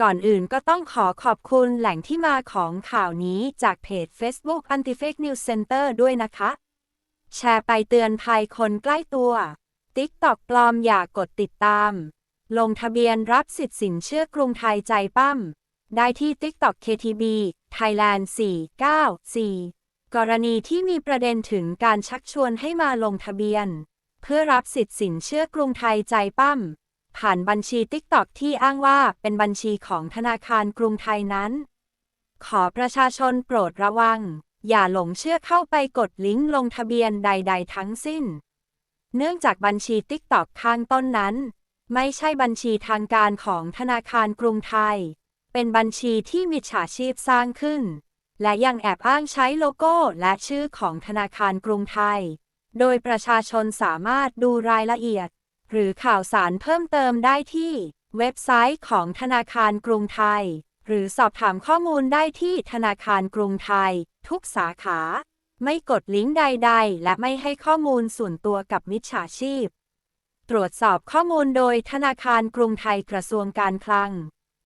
ก่อนอื่นก็ต้องขอขอบคุณแหล่งที่มาของข่าวนี้จากเพจ Facebook Anti-Fake News Center ด้วยนะคะ แชร์ไปเตือนภัยคนใกล้ตัว TikTok ปลอมอย่ากดติดตาม ลงทะเบียนรับสิทธิ์สินเชื่อกรุงไทยใจปั้ม ได้ที่ TikTok KTB Thailand 494 กรณีที่มีประเด็นถึงการชักชวนให้มาลงทะเบียน เพื่อรับสิทธิ์สินเชื่อกรุงไทยใจปั้ม ผ่านบัญชี TikTok ที่อ้างว่าเป็นบัญชีของธนาคารกรุงไทยนั้น ขอประชาชนโปรดระวัง อย่าหลงเชื่อเข้าไปกดลิงก์ลงทะเบียนใด ๆ ทั้งสิ้น เนื่องจากบัญชี TikTok ข้างต้นนั้น ไม่ใช่บัญชีทางการของธนาคารกรุงไทย เป็นบัญชีที่มิจฉาชีพสร้างขึ้น และยังแอบอ้างใช้โลโก้และชื่อของธนาคารกรุงไทย โดยประชาชนสามารถดูรายละเอียด หรือข่าวสารเพิ่มเติมได้ที่ เว็บไซต์ของธนาคารกรุงไทย หรือสอบถามข้อมูลได้ที่ธนาคารกรุงไทย ทุกสาขา ไม่กดลิงก์ใด ๆ และไม่ให้ข้อมูลส่วนตัวกับมิจฉาชีพ ตรวจสอบข้อมูลโดยธนาคารกรุงไทยกระทรวงการคลัง